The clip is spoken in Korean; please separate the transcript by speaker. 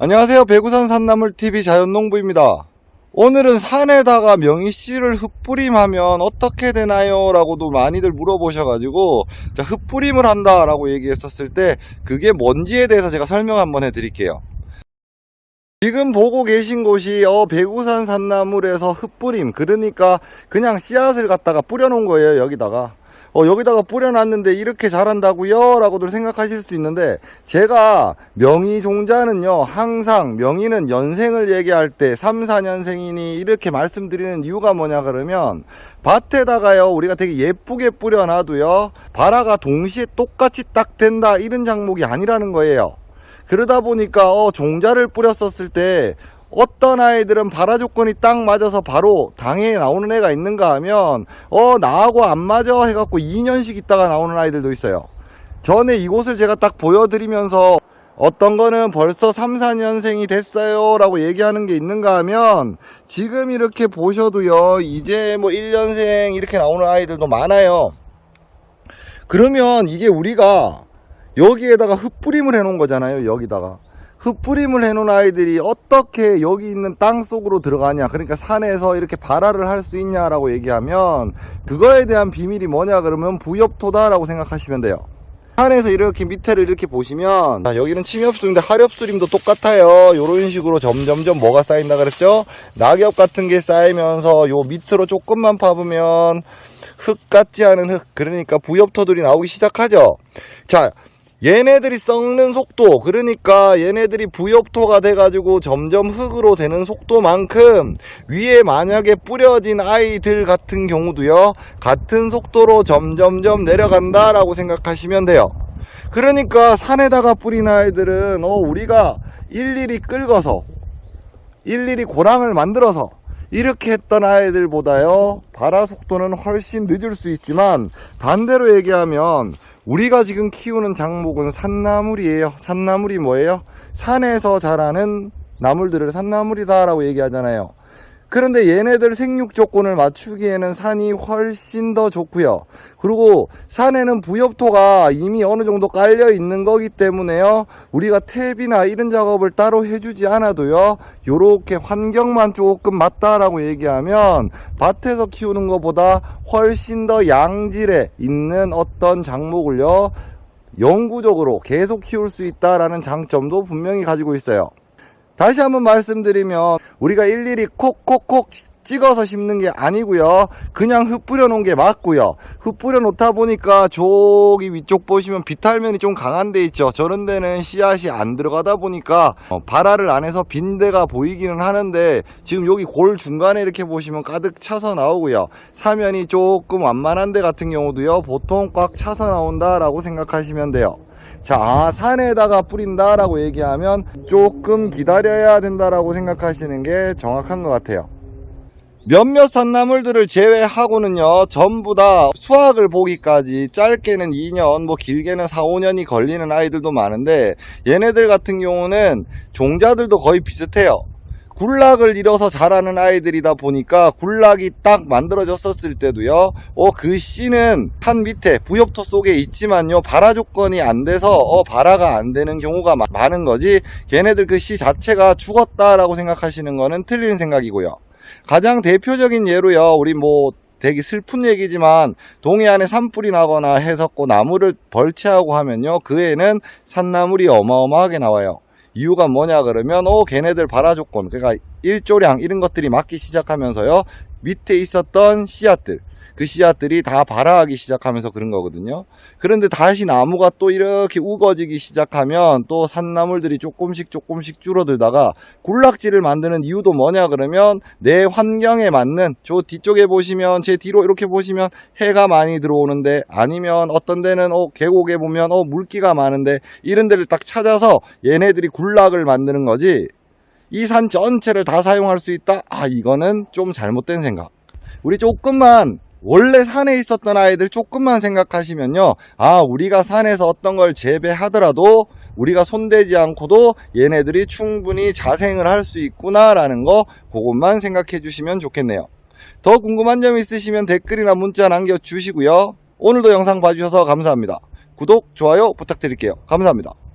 Speaker 1: 안녕하세요. 배구산 산나물TV 자연농부입니다. 오늘은 산에다가 명이씨를 흙뿌림하면 어떻게 되나요? 라고도 많이들 물어보셔가지고 자, 흙뿌림을 한다 라고 얘기했었을 때 그게 뭔지에 대해서 제가 설명 한번 해드릴게요. 지금 보고 계신 곳이 어, 배구산 산나물에서 흙뿌림 그러니까 그냥 씨앗을 갖다가 뿌려놓은 거예요 여기다가 어, 여기다가 뿌려놨는데 이렇게 자란다고요? 라고들 생각하실 수 있는데 제가 명의 종자는요 항상 명의는 연생을 얘기할 때 3, 4년생이니 이렇게 말씀드리는 이유가 뭐냐 그러면 밭에다가요 우리가 되게 예쁘게 뿌려놔도요 발화가 동시에 똑같이 딱 된다 이런 장목이 아니라는 거예요 그러다 보니까 어, 종자를 뿌렸었을 때 어떤 아이들은 발화 조건이 딱 맞아서 바로 당해 나오는 애가 있는가 하면 어 나하고 안 맞아 해갖고 2년씩 있다가 나오는 아이들도 있어요. 전에 이곳을 제가 딱 보여드리면서 어떤 거는 벌써 3, 4년생이 됐어요 라고 얘기하는 게 있는가 하면 지금 이렇게 보셔도요 이제 뭐 1년생 이렇게 나오는 아이들도 많아요. 그러면 이게 우리가 여기에다가 흙뿌림을 해 놓은 거잖아요 여기다가 흙뿌림을 해놓은 아이들이 어떻게 여기 있는 땅 속으로 들어가냐. 그러니까 산에서 이렇게 발화를 할 수 있냐라고 얘기하면 그거에 대한 비밀이 뭐냐 그러면 부엽토다라고 생각하시면 돼요. 산에서 이렇게 밑에를 이렇게 보시면 자, 여기는 침엽수인데 하렵수림도 똑같아요. 요런 식으로 점점점 뭐가 쌓인다 그랬죠? 낙엽 같은 게 쌓이면서 요 밑으로 조금만 파보면 흙 같지 않은 흙. 그러니까 부엽토들이 나오기 시작하죠. 자 얘네들이 썩는 속도 그러니까 얘네들이 부엽토가 돼가지고 점점 흙으로 되는 속도만큼 위에 만약에 뿌려진 아이들 같은 경우도요 같은 속도로 점점점 내려간다 라고 생각하시면 돼요. 그러니까 산에다가 뿌린 아이들은 어 우리가 일일이 끌어서 일일이 고랑을 만들어서 이렇게 했던 아이들보다요 발화 속도는 훨씬 늦을 수 있지만 반대로 얘기하면 우리가 지금 키우는 작목은 산나물이에요. 산나물이 뭐예요? 산에서 자라는 나물들을 산나물이다 라고 얘기하잖아요 그런데 얘네들 생육 조건을 맞추기에는 산이 훨씬 더 좋고요. 그리고 산에는 부엽토가 이미 어느 정도 깔려 있는 거기 때문에요. 우리가 탭이나 이런 작업을 따로 해주지 않아도요. 요렇게 환경만 조금 맞다라고 얘기하면 밭에서 키우는 것보다 훨씬 더 양질에 있는 어떤 작목을요. 영구적으로 계속 키울 수 있다라는 장점도 분명히 가지고 있어요. 다시 한번 말씀드리면 우리가 일일이 콕콕콕 찍어서 심는 게 아니고요. 그냥 흙 뿌려 놓은 게 맞고요. 흙 뿌려 놓다 보니까 저기 위쪽 보시면 비탈면이 좀 강한 데 있죠. 저런 데는 씨앗이 안 들어가다 보니까 어, 발화를 안 해서 빈 데가 보이기는 하는데 지금 여기 골 중간에 이렇게 보시면 가득 차서 나오고요. 사면이 조금 완만한 데 같은 경우도요. 보통 꽉 차서 나온다 라고 생각하시면 돼요 자, 아, 산에다가 뿌린다라고 얘기하면 조금 기다려야 된다라고 생각하시는 게 정확한 것 같아요. 몇몇 산나물들을 제외하고는요, 전부 다 수확을 보기까지 짧게는 2년, 뭐 길게는 4, 5년이 걸리는 아이들도 많은데, 얘네들 같은 경우는 종자들도 거의 비슷해요. 굴락을 잃어서 자라는 아이들이다 보니까 굴락이 딱 만들어졌었을 때도요. 어 그 씨는 산 밑에 부엽토 속에 있지만요. 발화 조건이 안 돼서 어 발화가 안 되는 경우가 마- 많은 거지 걔네들 그 씨 자체가 죽었다라고 생각하시는 거는 틀린 생각이고요. 가장 대표적인 예로요. 우리 뭐 되게 슬픈 얘기지만 동해안에 산불이 나거나 해석고 나무를 벌채하고 하면요. 그 애는 산나물이 어마어마하게 나와요 이유가 뭐냐 그러면 어 걔네들 발화 조건 그러니까 일조량 이런 것들이 맞기 시작하면서요 밑에 있었던 씨앗들 그 씨앗들이 다 발화하기 시작하면서 그런 거거든요. 그런데 다시 나무가 또 이렇게 우거지기 시작하면 또 산나물들이 조금씩 조금씩 줄어들다가 굴락지를 만드는 이유도 뭐냐 그러면 내 환경에 맞는 저 뒤쪽에 보시면 제 뒤로 이렇게 보시면 해가 많이 들어오는데 아니면 어떤 데는 어 계곡에 보면 어 물기가 많은데 이런 데를 딱 찾아서 얘네들이 굴락을 만드는 거지. 이 산 전체를 다 사용할 수 있다? 아 이거는 좀 잘못된 생각. 우리 조금만 원래 산에 있었던 아이들 조금만 생각하시면요. 아 우리가 산에서 어떤 걸 재배하더라도 우리가 손대지 않고도 얘네들이 충분히 자생을 할 수 있구나 라는 거 그것만 생각해 주시면 좋겠네요. 더 궁금한 점 있으시면 댓글이나 문자 남겨주시고요. 오늘도 영상 봐주셔서 감사합니다. 구독, 좋아요 부탁드릴게요. 감사합니다